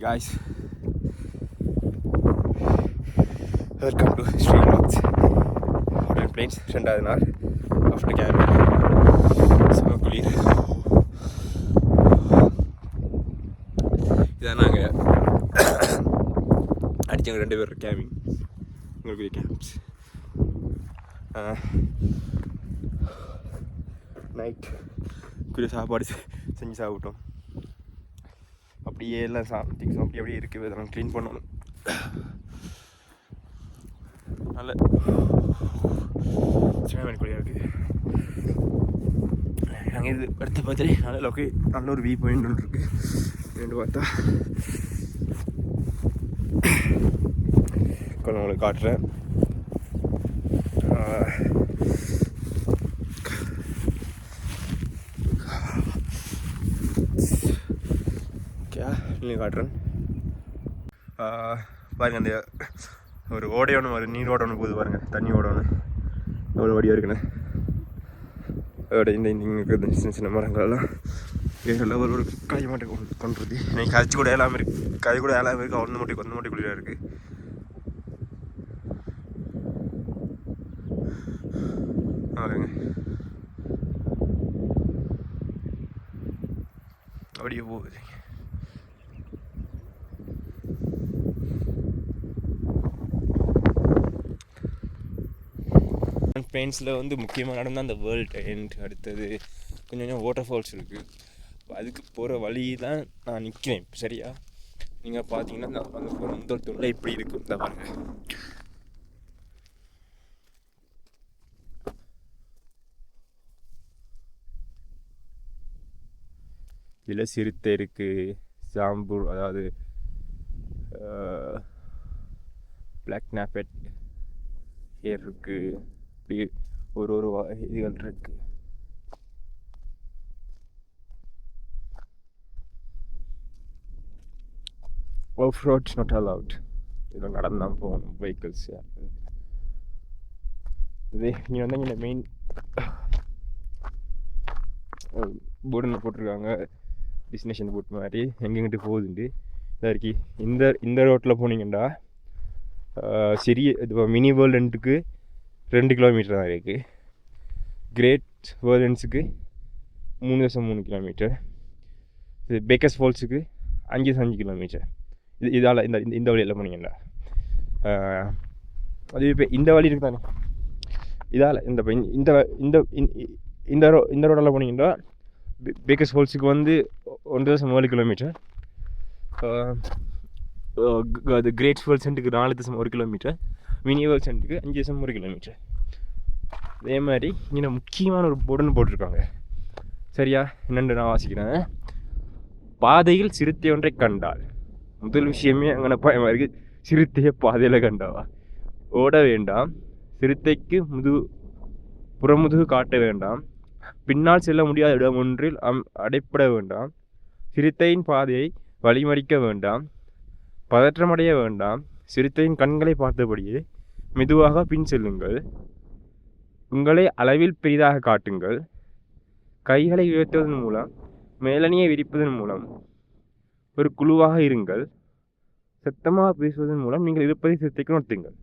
guys. Guys welcome to Sri Lanka's hotel Plains ரெண்டாவது நாள் after camp செம குளிர் இதான் நாங்கள் அடித்தவங்க ரெண்டு பேர் கேமிங் உங்களுக்கு கேம்ப்ஸ் நைட் குளிர் சாப்பாடு செஞ்சு சாப்பிட்டோம் அப்படியே எல்லாம் சா அப்படி அப்படியே இருக்குது. அதெல்லாம் க்ளீன் பண்ணணும். நல்ல சிவமணி குழியாக இருக்குது. நாங்கள் இது அடுத்து பார்த்தாலே நல்ல லொக்கே நல்ல ஒரு வியூ பாயிண்ட் ஒன்று இருக்குது ரெண்டு பார்த்தா. கொஞ்சம் உங்களுக்கு காட்டுறேன் ஆஹ், ஓகே நீங்கள் காட்டுறேன். பாருங்கள் அந்த ஒரு ஓடை ஒன்று ஒரு நீர் ஓட ஒன்று போகுது பாருங்கள் தண்ணி ஓட ஒன்று எவ்வளோ வடியாக இருக்குண்ணே அதோட இந்த இந்த இங்கே சின்ன சின்ன மரங்களெல்லாம் வேறு லெவல் ஒரு காய் மட்டும் கொண்டு கொண்டுருது இன்னைக்கு கழிச்சு கூட ஏழாமல் இருக்கு கை கூட ஏழாமல் இருக்குது ஒன்று மட்டும் ஒன்று மட்டும் குளிராக இருக்குது பாருங்க. அப்படியே போகுது. ஸ்பெயின்ஸில் வந்து முக்கியமான இடம் தான் அந்த வேர்ல்ட் எண்ட் அடுத்தது கொஞ்சம் கொஞ்சம் வாட்டர் ஃபால்ஸ் இருக்குது அதுக்கு போகிற வழி தான் நான் நிற்கிறேன் சரியா? நீங்கள் பார்த்தீங்கன்னா இந்த அந்த போகிற முதல் தூணில் இப்படி இருக்கும் இந்த பாருங்க. இதில் சிறுத்தை இருக்குது சாம்பூர் அதாவது பிளாக் நாப்பெட் ஹேர் இருக்குது இப்படி ஒரு ஒரு இதுகள் இருக்கு. ஆஃப் ரோட்ஸ் நாட் அலவுட் இதில் நடந்தான் போகணும் வெஹிக்கிள்ஸ் இது இங்கே வந்து இங்கே மெயின் போர்டில் போட்டிருக்காங்க. டெஸ்டினேஷன் போட் மாதிரி. எங்கெங்கிட்டு போகுதுண்டு. இதாக இருக்கி. இந்த இந்த ரோட்டில் போனீங்கண்டா சிறிய இது மினி வேர்ல்டுக்கு ரெண்டு கிலோமீட்டர் தான் இருக்குது கிரேட் வேர்லன்ஸுக்கு மூணு தசம் மூணு கிலோமீட்டர் இது பேக்கஸ் ஃபால்ஸுக்கு அஞ்சு அஞ்சு கிலோமீட்டர் இது இதால் இந்த இந்த- இந்த வழியில் போனீங்கன்னா அது இப்போ இந்த வழி இருக்கு தானே. இதால் இந்த இந்த இந்த இந்த ரோ இந்த ரோடில் போனீங்கன்னா பேக்கஸ் ஃபால்ஸுக்கு வந்து ஒன்று தசம் ஏழு கிலோமீட்டர் அது கிரேட் ஃபால்ஸ்ன்ட்டுக்கு நாலு தசம் ஒரு கிலோமீட்டர் விநியோக வேர்ல்ட் சென்ட்டுக்கு அஞ்சு தசம் ஒரு கிலோமீட்டர் அதே மாதிரி இங்கே முக்கியமான ஒரு போர்டுன்னு போட்டிருக்காங்க. சரியா? என்னென்று நான் வாசிக்கிறேன். பாதையில் சிறுத்தை ஒன்றை கண்டால். முதல் விஷயமே அங்கே பயமாக இருக்குது சிறுத்தையை பாதையில் கண்டாவா? ஓட வேண்டாம். சிறுத்தைக்கு முது புறமுதுகு காட்ட வேண்டாம். பின்னால் செல்ல முடியாத இடம் ஒன்றில் அம் அடைப்பட வேண்டாம். சிறுத்தையின் பாதையை வழிமறிக்க வேண்டாம். பதற்றமடைய வேண்டாம். சிறுத்தையின் கண்களை பார்த்தபடியே மெதுவாக பின் செல்லுங்கள். உங்களை அளவில் பெரிதாக காட்டுங்கள். கைகளை உயர்த்துவதன் மூலம் மேலணியை விரிப்பதன் மூலம் ஒரு குழுவாக இருங்கள். சத்தமாக பேசுவதன் மூலம் நீங்கள் இருப்பதை சிறுத்தைக்கு நடத்துங்கள்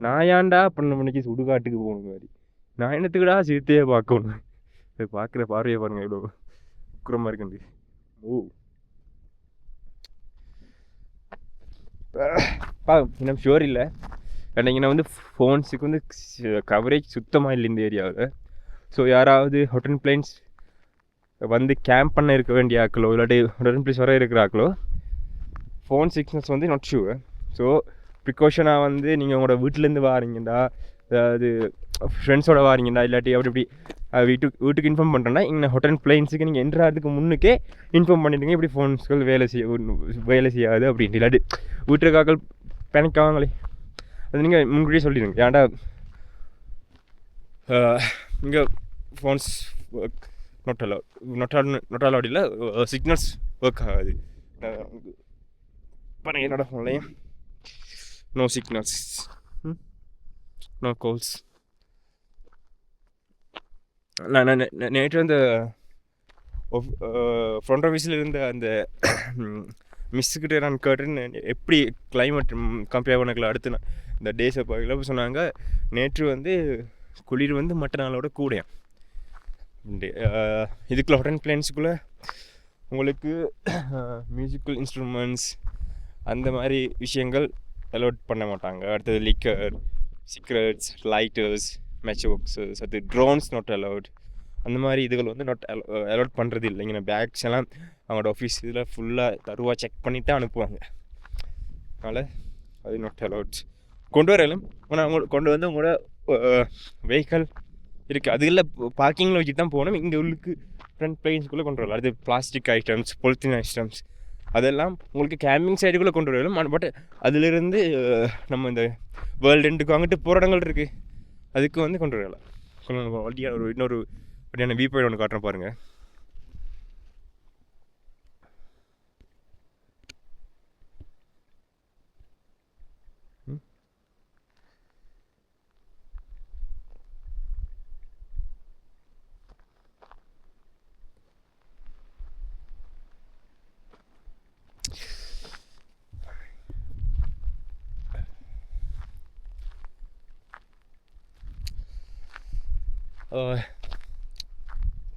நாயாண்டா பண்ண மணிக்கு சுடுகாட்டுக்கு போகணும் மாதிரி. நான் என்னத்துக்குடா சிறுத்தையை பார்க்கணும். பார்க்குற பார்வையை பாருங்கள் இவ்வளோ குரமாக இருக்குண்டு ஓ பா இன்னும் ஷுவர் இல்லை. ஏன்னா வந்து ஃபோன்ஸுக்கு வந்து கவரேஜ் சுத்தமாக இல்லை இந்த ஏரியாவில் ஸோ யாராவது ஹோட்டன் பிளைன்ஸ் வந்து கேம்ப் பண்ண இருக்க வேண்டிய ஆக்களோ இல்லாட்டி ஹொட்டன் பிளேஸ் வர இருக்கிற ஆக்களோ ஃபோன் சிக்னஸ் வந்து நாட் ஷுவர் ஸோ ப்ரிகாஷனாக வந்து நீங்கள் உங்களோட வீட்டிலேருந்து வாரீங்கடா. அதாவது ஃப்ரெண்ட்ஸோட வாரீங்கடா இல்லாட்டி அப்படி இப்படி வீட்டுக்கு வீட்டுக்கு இன்ஃபார்ம் பண்ணுறேன்னா இங்கே ஹோட்டல் பிளைன்ஸுக்கு நீங்கள் என்ட்ராகிறதுக்கு முன்னுக்கே இன்ஃபார்ம் பண்ணிடுங்க. இப்படி ஃபோன்ஸ்கள் வேலை செய்ய வேலை செய்யாது அப்படின்ட்டு. இல்லாட்டி வீட்டுக்காக்கள் பேனிக்காங்களே அது நீங்கள் முன்கூட்டியே சொல்லிடுங்க. ஏன்டா? இங்கே phones work not allowed not not இல்லை. சிக்னல்ஸ் ஒர்க் ஆகாது. பாருங்க என்னோட ஃபோன்லையும் நோ சிக்னல்ஸ் நோ கால்ஸ் நான் நான் நேற்று அந்த ஃப்ரண்ட் ஆஃபீஸில் uh, இருந்த அந்த மிஸ்ஸுக்கிட்ட நான் கேட்டேன்னு எப்படி கிளைமேட் கம்பேர் பண்ணக்கல அடுத்து நான் இந்த டேஸை பார்க்கல சொன்னாங்க நேற்று வந்து குளிர் வந்து மற்ற நாளோட கூடயாம் உண்டு. Uh, அஹ் இதுக்குள்ள உங்களுக்கு uh, மியூசிக்கல் இன்ஸ்ட்ருமெண்ட்ஸ் அந்த மாதிரி விஷயங்கள் அலோட் பண்ண மாட்டாங்க அடுத்தது liquor cigarettes lighters match boxes அது ட்ரோன்ஸ் நாட் அலவுட் அந்த மாதிரி இதுகள் வந்து நாட் அலோட் பண்ணுறது இல்லை. இங்கே பேக்ஸ் எல்லாம் அவங்களோட ஆஃபீஸ் இதில் ஃபுல்லாக தருவாக செக் பண்ணி தான் அனுப்புவாங்க. அதனால் அது நாட் அலவுட் கொண்டு வரலும் ஆனால் அவங்க கொண்டு வந்து உங்களோட வெஹிக்கல் இருக்குது அது இல்லை பார்க்கிங்கில் வச்சு தான் போகணும். இங்கே உள்ளுக்கு ஃப்ரண்ட் பிளேன்ஸ்குள்ளே கொண்டு வரலாம். அது பிளாஸ்டிக் ஐட்டம்ஸ் பொலித்தீன் ஐட்டம்ஸ் அதெல்லாம் உங்களுக்கு கேம்பிங் சைடுக்குள்ளே கொண்டு வரலாம் பட் அதிலிருந்து நம்ம இந்த வேர்ல்டு ரெண்டுக்கு வாங்கிட்டு போகிற இடங்கள் இருக்குது அதுக்கு வந்து கொண்டு வரலாம் கொஞ்சம் வழியாக ஒரு இன்னொரு வண்டியான வியூ பாயிண்ட் ஒன்று காட்டுறேன் பாருங்கள்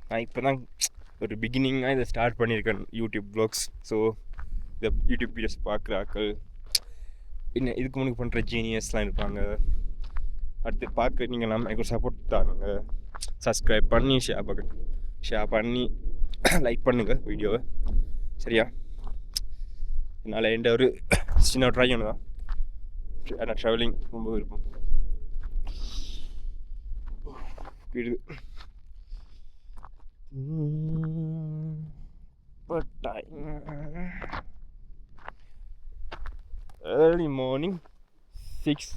நான் இப்போ தான் ஒரு பிகினிங்காக இதை ஸ்டார்ட் பண்ணியிருக்கேன் யூடியூப் ப்ளாக்ஸ் ஸோ இந்த யூடியூப் வீடியோஸ் பார்க்குற ஆக்கள் இன்னும் இதுக்கு முன்னாடி பண்ணுற ஜீனியஸ்லாம் இருப்பாங்க. அடுத்து பார்க்க நீங்கள் நம்ம எனக்கு சப்போர்ட் தாங்க. சப்ஸ்கிரைப் பண்ணி ஷேர் பார்க்க ஷேர் பண்ணி லைக் பண்ணுங்கள் வீடியோவை சரியா? என்னால் எந்த ஒரு சின்ன ட்ரை ஒன்று தான் ஆனால் ட்ராவலிங் ரொம்ப விருப்பம். போயிடுது ஏர்லி மார்னிங் சிக்ஸ்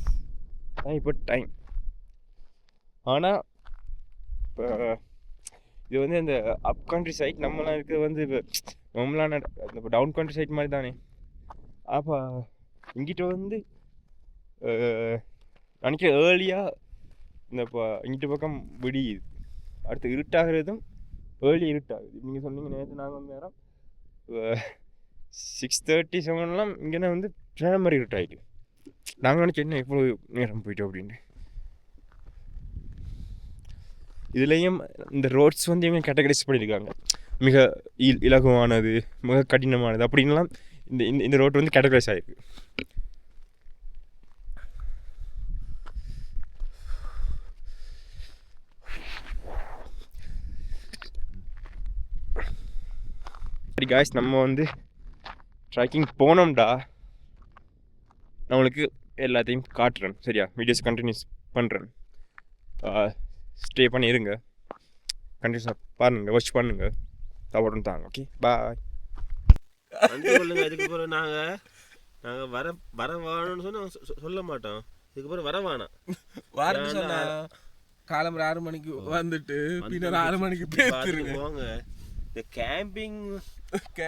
தான் இப்போ டைம் ஆனால் இப்போ இது வந்து அந்த அப் கண்ட்ரி சைட் நம்மளாம் இருக்கிறது வந்து இப்போ நம்மளான இந்த டவுன் கண்ட்ரி சைட் மாதிரி தானே அப்போ இங்கிட்ட வந்து அஹ், நினைக்கிறேன் ஏர்லியாக இந்த இப்போ இங்கிட்டு பக்கம் விடியுது அடுத்து இருட்டாகிறதும் ஏர்லி இருட்டாகுது. நீங்கள் சொன்னீங்க நேற்று நாங்கள் வந்து நேரம் சிக்ஸ் தேர்ட்டி செவன்லாம் இங்கே வந்து ட்ரெயின் மாதிரி இருட்டாயிட்டு. நாங்கள் நினச்சி என்ன எவ்வளோ நேரம் போயிட்டோம் அப்படின்ட்டு. இதுலேயும் இந்த ரோட்ஸ் வந்து இவங்க கேட்டகரைஸ் பண்ணியிருக்காங்க. மிக இல் இலகுவானது மிக கடினமானது அப்படின்லாம் இந்த இந்த இந்த ரோட் வந்து கேட்டகரைஸ் ஆகிருக்கு சரி காய்ஸ் நம்ம வந்து ட்ரைக்கிங் போனோம்டா. நான் உங்களுக்கு எல்லாத்தையும் காட்டுறேன். சரியா? வீடியோஸ் கண்டினியூஸ் பண்ணுறேன் ஸ்டே பண்ணி இருங்க கண்டினியூஸாக பாருங்க வாட்ச் பண்ணுங்க. சப்போர்ட்டும் தாங்க ஓகே பாய் வந்து சொல்லுங்க இதுக்கு பிறகு நாங்க நாங்க வர வர வாணும்னு சொன்னா சொ- சொ- சொல்ல மாட்டோம். இதுக்கு பிறகு வர வேணாம் ஏன்னா, சொன்னா காலம்பர ஆறு மணிக்கு வந்துட்டு வந்து பின்னர் ஆறு மணிக்கு போங்க. இந்த கேம்பிங்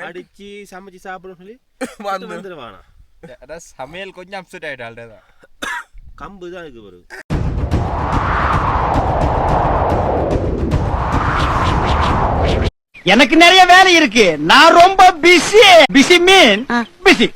அடிச்சு சமைச்சு சாப்பிடும் சொல்லி வந்து. வந்துட வேணாம் அதான் சமையல் கொஞ்சம் அப்செட் ஆகிட்டால் தான் கம்பு தான் இதுக்கு பிறகு எனக்கு நிறைய வேலை இருக்கு. நான் ரொம்ப பிஸி பிஸி மீன் பிஸி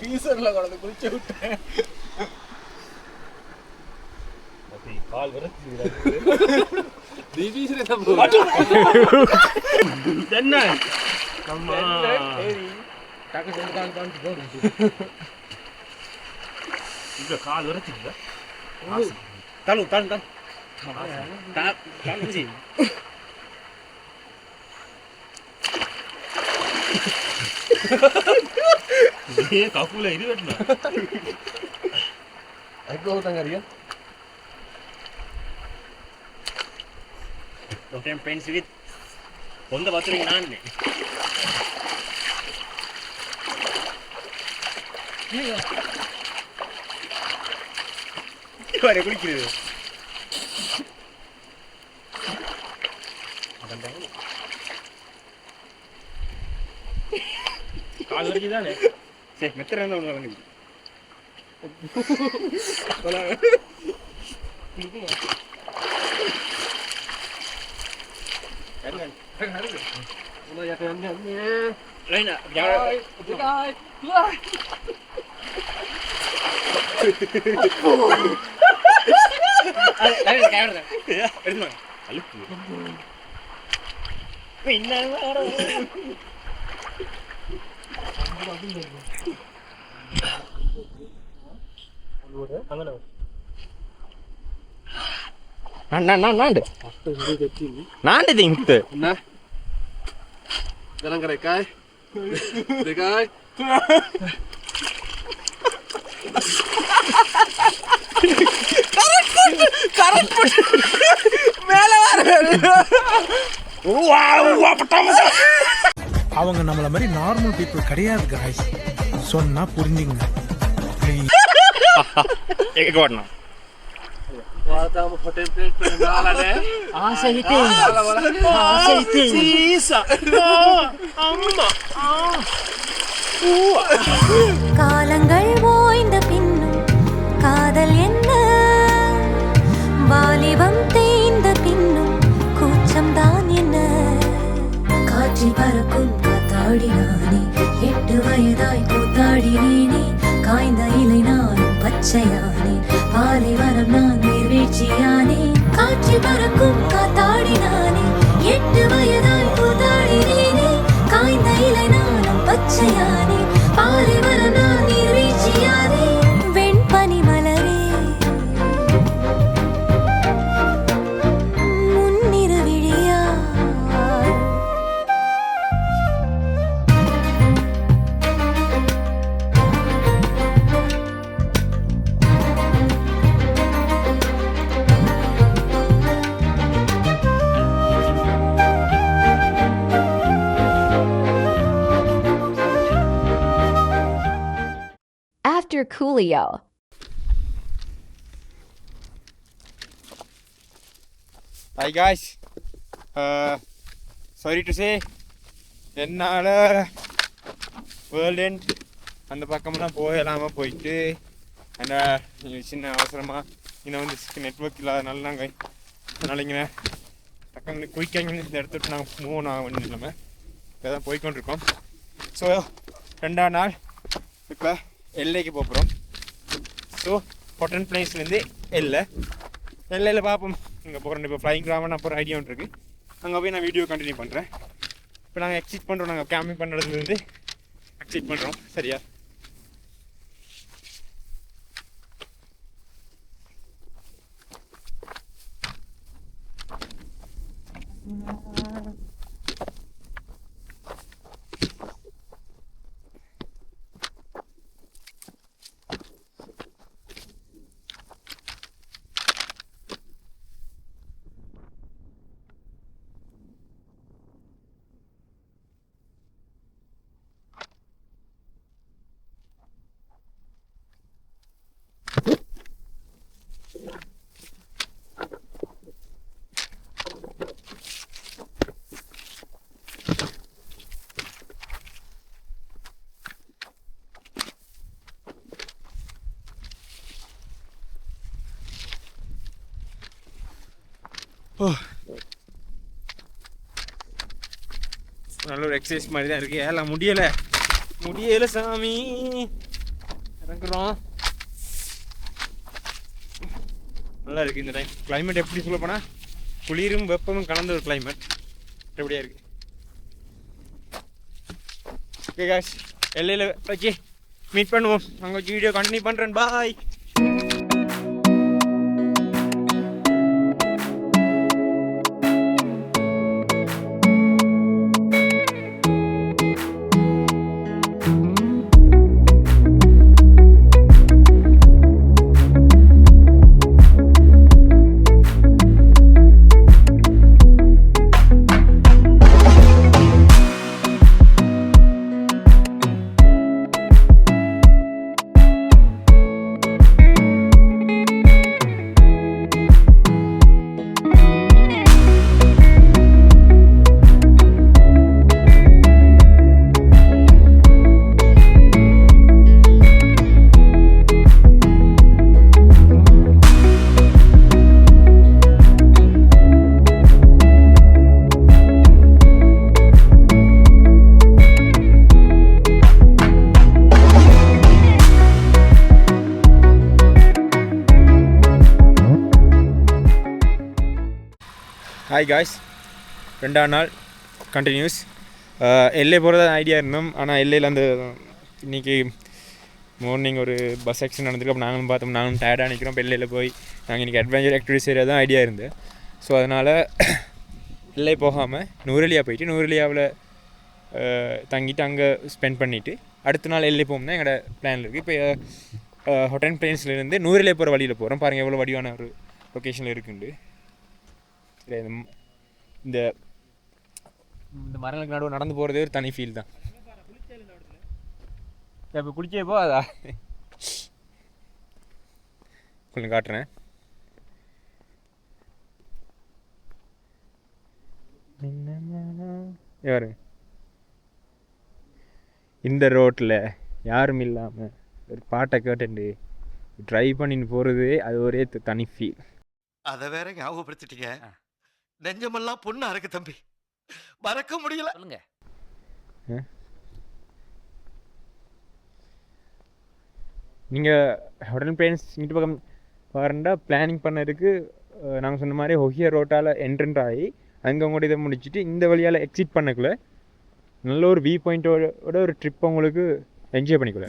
பீசர்ல கொண்டு குளிச்சு விட்டேன். கால் என்ன? கால் இந்த கால் வரைச்சிருக்கா தள்ளு தள்ளு. தள்ளு. ஏ கப்புல இது வெட்டணும் எக்கோ தங்கறியா ஓகே ஃப்ரெண்ட்ஸ் வித் சொந்த பத்திரிக்கை நான் வர குளிக்கிறது கால் வரைக்கும் தானே சரி மெத்தர என்ன ஒன்று வழங்குது லைனா நாண்டு நாண்டு திங்கு என்ன இதெல்லாம் கிடைக்காய் கிடைக்காய் அவங்க நம்மள மாதிரி நார்மல் பீப்புள் கிடையாது காய்ஸ் சொன்னா புரிஞ்சுங்க. காலங்கள் பச்சையானேன் பாலைவனம் நான் நீர்வீழ்ச்சியானே காற்றில் பறக்கும் காத்தாடினானே எட்டு Coolio. Hi guys. Guys sorry to say என்னால் வேர்ல்ட் எண்ட் அந்த பக்கம்லாம் போகலாமல் போயிட்டு அந்த uh, சின்ன அவசரமாக இன்னும் வந்து நெட்ஒர்க் இல்லாதனால நாங்கள் அதனால் இங்கே பக்கம் குயிக்காக இந்த இடத்துட்டு நாங்கள் மூவ் ஆக வேண்டிய இல்லாமல் இப்போ தான் போய்க்கொண்டிருக்கோம் ஸோ ரெண்டாம் நாள் இப்போ எல்லைக்கு போகிறோம் ஸோ கொட்டன் பிளேஸ்லேருந்து எல்லை. எல்லையில் பார்ப்போம் இங்கே போகிறோம் இப்போ ஃப்ளைங் கிராமன் அப்புறம் ஐடியா ஒன்று இருக்குது அங்கே போய் நான் வீடியோ கண்டினியூ பண்ணுறேன் இப்போ நாங்கள் எக்ஸிட் பண்ணுறோம் நாங்கள் கேம்பிங் பண்ணுறதுலேருந்து எக்ஸிட் பண்ணுறோம் சரியா நல்ல ஒரு எக்ஸசைஸ் மாதிரி தான் இருக்கு. ஏல முடியல. முடியல சாமி. இறங்குறோம். நல்லா இருக்கு இந்த டைம் கிளைமேட் எப்படி சொல்ல போனா? குளிரும் வெப்பமும் கலந்த ஒரு கிளைமேட் எப்படியா இருக்கு. ஓகே காஷ் எல்லையில் ஓகே மீட் பண்ணுவோம். அங்கே வச்சு வீடியோ கண்டினியூ பண்ணுறேன் பாய் ஹாய் காய்ஸ் ரெண்டாம் நாள் கண்டினியூஸ் எல்ஏ போகிறதா ஐடியா இருந்தோம். ஆனால் எல்லையில் அந்த இன்றைக்கி மார்னிங் ஒரு பஸ் ஆக்சிடென்ட் நடந்திருக்கு. அப்போ நாங்களும் பார்த்தோம். நாங்களும் டயர்டாக நிற்கிறோம் இப்போ எல்லையில் போய் நாங்கள் இன்றைக்கி அட்வென்ச்சர் ஆக்டிவிட்டிஸ் ஏரியா தான் ஐடியா இருந்து. ஸோ அதனால் எல்லை போகாமல் நூரலியா போயிட்டு நூரலியாவில் தங்கிட்டு அங்கே ஸ்பெண்ட் பண்ணிவிட்டு அடுத்த நாள் எல்லை போகணும்னா எங்களோட பிளான் இருக்குது இப்போ ஹொட்டன் பிளேன்ஸ்லேருந்து நூரெலியா போகிற வழியில் போகிறோம் பாருங்கள் எவ்வளோ வடிவான ஒரு லொக்கேஷனில் இருக்குண்டு சரி இந்த இந்த மரங்களுக்கு நடுவு நடந்து போகிறதே ஒரு தனி ஃபீல் தான். இப்போ குளிச்சே போகாதா? கொஞ்சம் காட்டுறேன். யாரு இந்த ரோட்டில் யாரும் இல்லாமல் ஒரு பாட்டை கேட்டுண்டு ட்ரைவ் பண்ணின்னு போகிறது அது ஒரே தனி ஃபீல் அத வேற ஞாபகப்படுத்திட்டீங்க. நெஞ்சமெல்லாம் பொண்ணா இருக்கு தம்பி. மறக்க முடியல. சொல்லுங்க. நீங்கள் ஹோட்டல் பிளேன்ஸ் இங்கிட்டு பக்கம் வரண்டா பிளானிங் பண்ணதுக்கு நாங்கள் சொன்ன மாதிரி ஒஹியா ரோட்டால் என்ட்ரன்ட் ஆகி அங்கே உங்களோட இதை முடிச்சுட்டு இந்த வழியால் எக்ஸிட் பண்ணக்குள்ள நல்ல ஒரு வியூ பாயிண்ட்டோட ஒரு ட்ரிப் உங்களுக்கு என்ஜாய் பண்ணிக்கல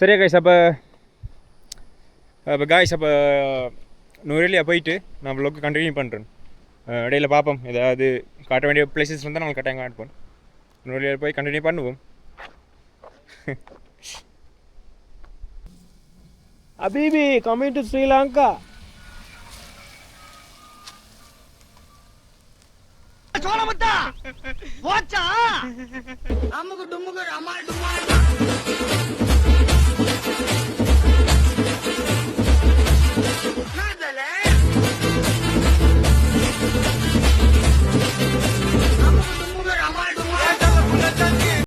சரியா கைஸ் அப்போ அப்போ காய்ஸ் அப்போ நூறுலியா போயிட்டு நான் வ்ளாக் கண்டினியூ பண்ணுறேன் இடையில பார்ப்போம் ஏதாவது காட்ட வேண்டிய பிளேசஸ் இருந்தால் நாங்கள் கட்டாயம் காட்டுப்போம் நூறுலியா போய் கண்டினியூ பண்ணுவோம். அபீபி கமிங் டு ஸ்ரீலங்கா சோழமுத்தா போச்சா? அம்முக்கு டும்முக்கு அம்மா டும்மா Good